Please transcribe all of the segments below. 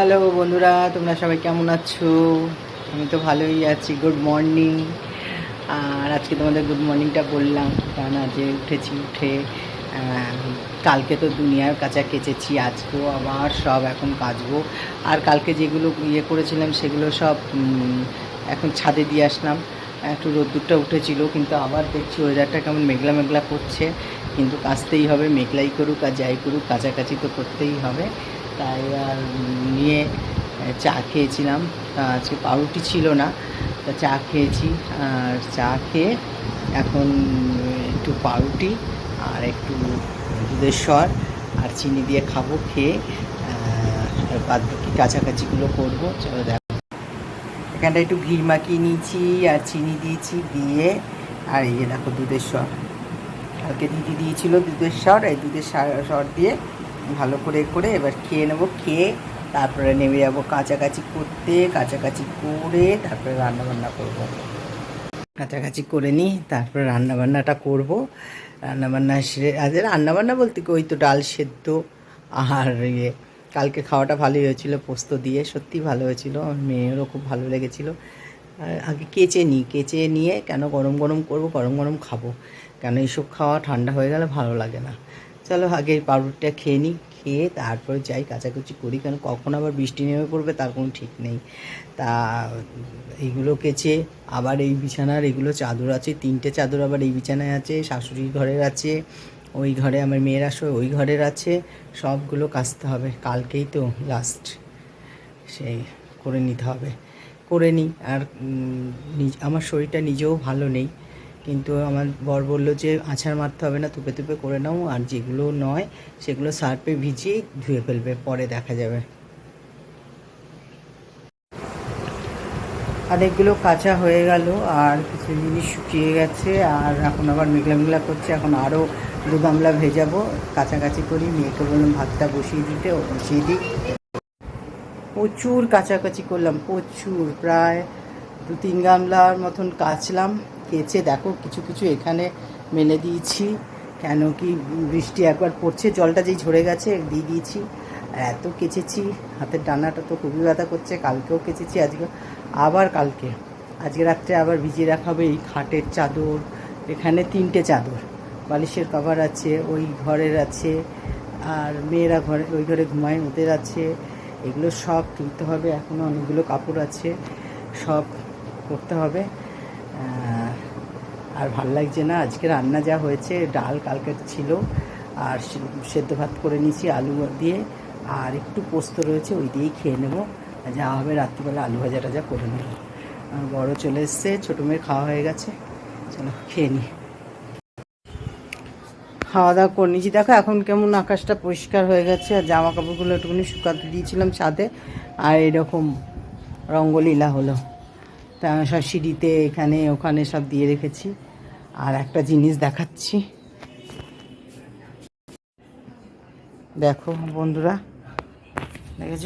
Hello বন্ধুরা, তোমরা সবাই কেমন আছো? আমি তো ভালোই আছি গুড মর্নিং আর আজকে তোমাদের গুড মর্নিংটা বললাম, কারণ আজকে উঠেছি উঠে কালকে তো দুনিয়ার কাঁচা কেচেছি, আজকেও আবার সব এখন কাচবো। আর কালকে যেগুলো ইয়ে করেছিলাম সেগুলো সব এখন ছাদে দিয়ে আসলাম। একটু রোদ্দুরটা উঠেছিল, কিন্তু আবার দেখছি ওয়েদারটা কেমন মেঘলা মেঘলা করছে। কিন্তু কাচতেই হবে, মেঘলাই করুক আর যাই করুক কাছাকাছি তো করতেই হবে। তাই আর নিয়ে চা খেয়েছিলাম। আজকে পাউরুটি ছিল না, তা চা খেয়েছি। আর চা খেয়ে এখন একটু পাউরুটি আর একটু দুধের স্বর আর চিনি দিয়ে খাব, খেয়ে বাদ বাকি কাছাকাছিগুলো করব। চলো দেখো। এখানটা একটু ঘি মাখিয়ে নিয়েছি আর চিনি দিয়েছি দিয়ে, আর এই দেখো দুধের স্বর কালকে দিদি দিয়েছিল দুধের স্বর এই দুধের স্বর দিয়ে ভালো করে করে এবার খেয়ে নেব, খেয়ে তারপরে নেমে যাব কাছাকাছি করতে কাছাকাছি করে তারপরে রান্না বান্না করব। কাছাকাছি করে নিই তারপরে রান্না বান্নাটা করব। রান্না বান্না সেরে, আজ রান্না বান্না বলতে কি, ওই তো ডাল সেদ্ধ আর ইয়ে কালকে খাওয়াটা ভালোই হয়েছিল, পোস্ত দিয়ে, সত্যি ভালো হয়েছিল, মেয়েরও খুব ভালো লেগেছিলো। আর আগে কেচে নিই, কেচে নিয়ে কেন গরম গরম করব, গরম গরম খাব। কেন এইসব খাওয়া ঠান্ডা হয়ে গেলে ভালো লাগে না। চলো আগে পাউরুটিটা খেয়ে নিই, খেয়ে তারপরে যাই কাচাকুচি করি কেন কখন আবার বৃষ্টি নেমে পড়বে তার কোনো ঠিক নেই। তা এইগুলো কেচে, আবার এই বিছানার এগুলো চাদর আছে, তিনটে চাদর আবার এই বিছানায় আছে, শাশুড়ির ঘরের আছে, ওই ঘরে আমার মেয়ের আসে ওই ঘরের আছে, সবগুলো কাচতে হবে, কালকেই তো লাস্ট সেই করে নিতে হবে। করে নিই, আর আমার শরীরটা নিজেও ভালো নেই। কিন্তু আমার বর বলল যে, আছাড় মারতে হবে না, তুপে তুপে করে নাও, আর যেগুলো নয়, সেগুলো সার্পে ভিজিয়ে ধুয়ে ফেলবে, পরে দেখা যাবে। অনেকগুলো কাঁচা হয়ে গেল, আর কিছু জিনিস শুকিয়ে গেছে, আর এখন আবার মেঘলা মেঘলা করছে, এখন আরও দু গামলা ভেজাবো, কাছাকাছি করি মেয়েকে বললাম, ভাতটা বসিয়ে দিতে, ও বসিয়ে দিই প্রচুর কাছাকাছি করলাম, প্রচুর, প্রায় দু তিন গামলার মতন কাচলাম কেচে দেখো, কিছু কিছু এখানে মেলে দিয়েছি। কেন কি বৃষ্টি একবার পড়ছে, জলটা যেই ঝরে গেছে, দিয়ে দিয়েছি। আর এত কেচেছি, হাতের ডানাটা তো খুবই ব্যথা করছে, কালকেও কেচেছি, আজকে আবার কালকে। আজকে রাত্রে আবার ভিজিয়ে রাখা হবে এই খাটের চাদর। এখানে তিনটে চাদর, বালিশের কভার আছে, ওই ঘরের আছে, আর মেয়েরা ঘরে, ওই ঘরে ঘুমায়, ওদের আছে। এগুলো সব তুলতে হবে এখনও অনেকগুলো কাপড় আছে, সব করতে হবে। আর ভালো লাগছে না। আজকে রান্না যা হয়েছে, ডাল কালকের ছিল, আর সেদ্ধ ভাত করে নিয়েছি, আলু দিয়ে, আর একটু পোস্ত রয়েছে, ওই দিয়েই খেয়ে নেব। যা হবে রাত্রিবেলা আলু ভাজা টাজা করে নেব। বড় চলে এসছে, ছোটো মেয়ের খাওয়া হয়ে গেছে। চলো খেয়ে নিই খাওয়া দাওয়া করে নিয়েছি। দেখো, এখন কেমন আকাশটা পরিষ্কার হয়ে গেছে, আর জামা কাপড়গুলো একটুখানি শুকাতে দিয়েছিলাম ছাদে, আর এরকম রঙ্গলীলা হলো। তা সব সিঁড়িতে এখানে, ওখানে সব দিয়ে রেখেছি। আর একটা জিনিস দেখাচ্ছি। দেখো বন্ধুরা, দেখেছ?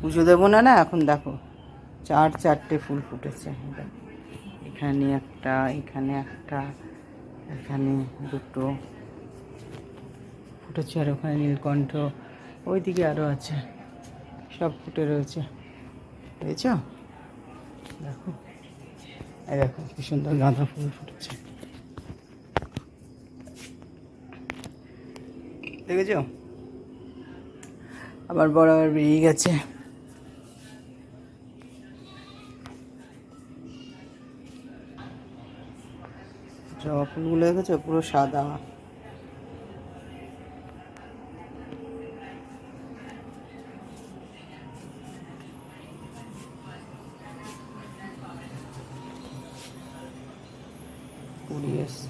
পুজো দেবো না না, এখন দেখো। চার চারটে ফুল ফুটেছে। এখানে একটা এখানে একটা, এখানে দুটো ফুটেছে আর ওখানে নীলকণ্ঠ। ওইদিকে আরও আছে। সব ফুটে রয়েছে। বুঝেছ দেখো এই দেখো, কি সুন্দর গাঁদা ফুল ফুটেছে। দেখেছ? আবার বড় আবার বেরিয়ে গেছে। জবা ফুলগুলো দেখেছ? পুরো সাদা। এসছে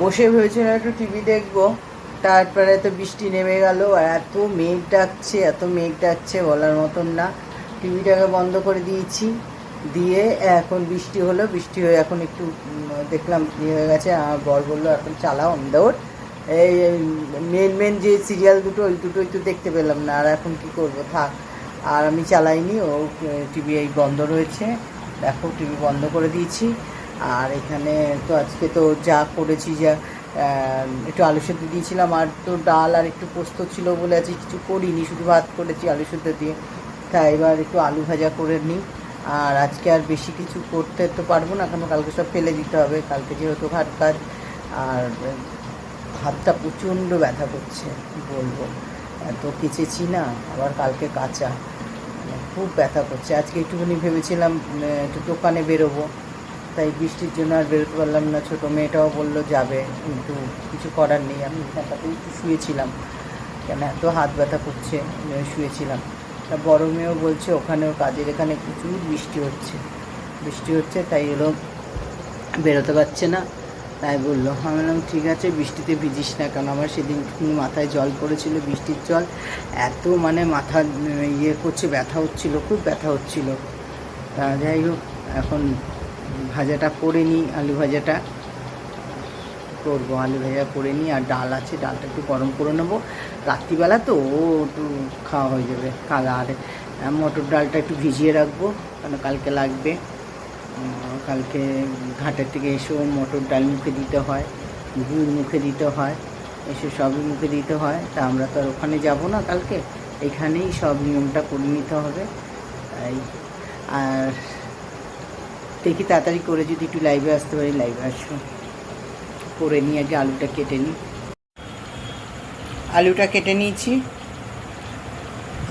বসে ভেবেছিলাম একটু টিভি দেখব, তারপরে তো বৃষ্টি নেমে গেল এত মেঘ ডাকছে, এত মেঘ ডাকছে বলার মতন না। টিভিটাকে বন্ধ করে দিয়েছি, দিয়ে এখন বৃষ্টি হলো, বৃষ্টি হয়ে এখন একটু দেখলাম ইয়ে হয়ে গেছে, আমার বর বলল, এখন চালাও অমদাওর এই মেন মেন যে সিরিয়াল দুটো, ওই দুটোই তো দেখতে পেলাম না, আর এখন কি করব, থাক। আর আমি চালাইনি, ও টিভি এই বন্ধ রয়েছে। দেখো, টিভি বন্ধ করে দিয়েছি। আর এখানে তো আজকে তো যা করেছি, যা একটু আলু সেদ্ধ দিয়েছিলাম, আর তো ডাল আর একটু পোস্ত ছিল বলে আজকে কিছু করিনি, শুধু ভাত করেছি, আলু সেদ্ধ দিয়ে। তাই এবার একটু আলু ভাজা করে নিই। আর আজকে আর বেশি কিছু করতে তো পারব না, কারণ কালকে সব ফেলে দিতে হবে। কালকে যেহেতু ঘাট কাজ, আর হাতটা প্রচণ্ড ব্যথা করছে, কী বলব। এত কেচেছি না, আবার কালকে কাঁচা। মানে খুব ব্যথা করছে। আজকে একটুখানি ভেবেছিলাম একটু দোকানে বেরোবো। তাই বৃষ্টির জন্য আর বেরোতে পারলাম না। ছোটো মেয়েটাও বলল, যাবে। কিন্তু কিছু করার নেই। আমি এখানটাতেই একটু শুয়েছিলাম। কেন এত হাত ব্যথা করছে? শুয়েছিলাম। তা বড় মেয়েও বলছে, ওখানেও কাজের এখানে প্রচুর বৃষ্টি হচ্ছে। বৃষ্টি হচ্ছে, তাই এলো। বেরোতে পারছে না। তাই বলল। আমি বললাম, ঠিক আছে, বৃষ্টিতে ভিজিস না কারণ আমার সেদিন মাথায় জল পড়েছিল, বৃষ্টির জল। এত মানে মাথা ইয়ে করছে, ব্যথা হচ্ছিল, খুব ব্যথা হচ্ছিল। তা যাই হোক, এখন ভাজাটা করে নিই, আলু ভাজাটা করব। আলু ভাজা করে নিই, আর ডাল আছে, ডালটা একটু গরম করে নেব। রাত্রিবেলা তো ও একটু খাওয়া হয়ে যাবে, কাল আর মটর ডালটা একটু ভিজিয়ে রাখব কারণ কালকে লাগবে। কালকে ঘাটের থেকে এসেও মটর ডাল মুখে দিতে হয়, গুড় মুখে দিতে হয়, এসে সবই মুখে দিতে হয়। তা আমরা তো আর ওখানে যাব না কালকে, এখানেই সব নিয়মটা করে নিতে হবে। তাই, আর দেখি তাড়াতাড়ি করে যদি একটু লাইভে আসতে পারি লাইভে আসব। করে নিয়ে আগে আলুটা কেটে নিই। আলুটা কেটে নিয়েছি।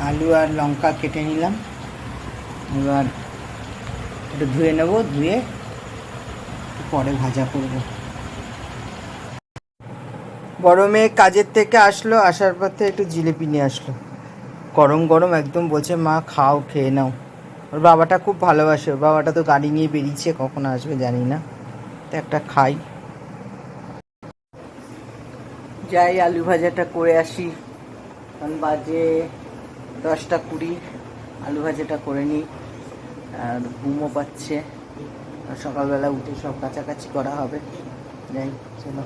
আলু আর লঙ্কা কেটে নিলাম। এবার একটু ধুয়ে নেব, ধুয়ে পরে ভাজা করব। বড় মেয়ে কাজের থেকে আসলো, আসার পথে একটু জিলিপি নিয়ে আসলো। গরম গরম একদম বলছে, মা, খাও, খেয়ে নাও। ওর বাবাটা খুব ভালোবাসে, ওর বাবাটা তো গাড়ি নিয়ে বেরিয়েছে, কখন আসবে জানি না। তো একটা খাই। যাই, আলু ভাজাটা করে আসি। কারণ বাজে দশটা কুড়ি, আলু ভাজাটা করে নিই। আর ঘুমও পাচ্ছে। সকালবেলা উঠে সব কাছাকাছি করা হবে। যাই, চলো।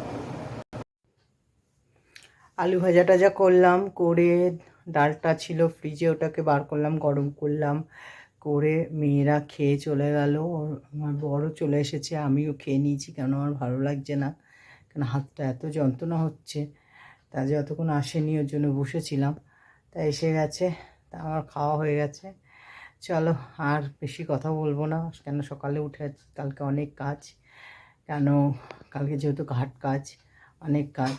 আলু ভাজা টাজা করলাম, করে ডালটা ছিল ফ্রিজে ওটাকে বার করলাম, গরম করলাম। করে মেয়েরা খেয়ে চলে গেল। আমার বড় চলে এসেছে, আমিও খেয়ে নিয়েছি, কেন আমার ভালো লাগছে না? কেন হাতটা এত যন্ত্রণা হচ্ছে? তা যতক্ষণ আসেনি, ওর জন্য বসেছিলাম। তা এসে গেছে, তা আমার খাওয়া হয়ে গেছে। চলো, আর বেশি কথা বলব না। কেন সকালে উঠে কালকে অনেক কাজ। কেন কালকে যেহেতু ঘাট কাজ, অনেক কাজ,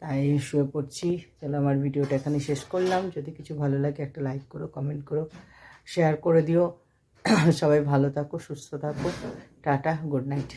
তাই শুয়ে পড়ছি। চলো, আমার ভিডিওটা এখানে শেষ করলাম। যদি কিছু ভালো লাগে একটা লাইক করো কমেন্ট করো শেয়ার করে দিও। সবাই ভালো থাকো, সুস্থ থাকো। Tata good night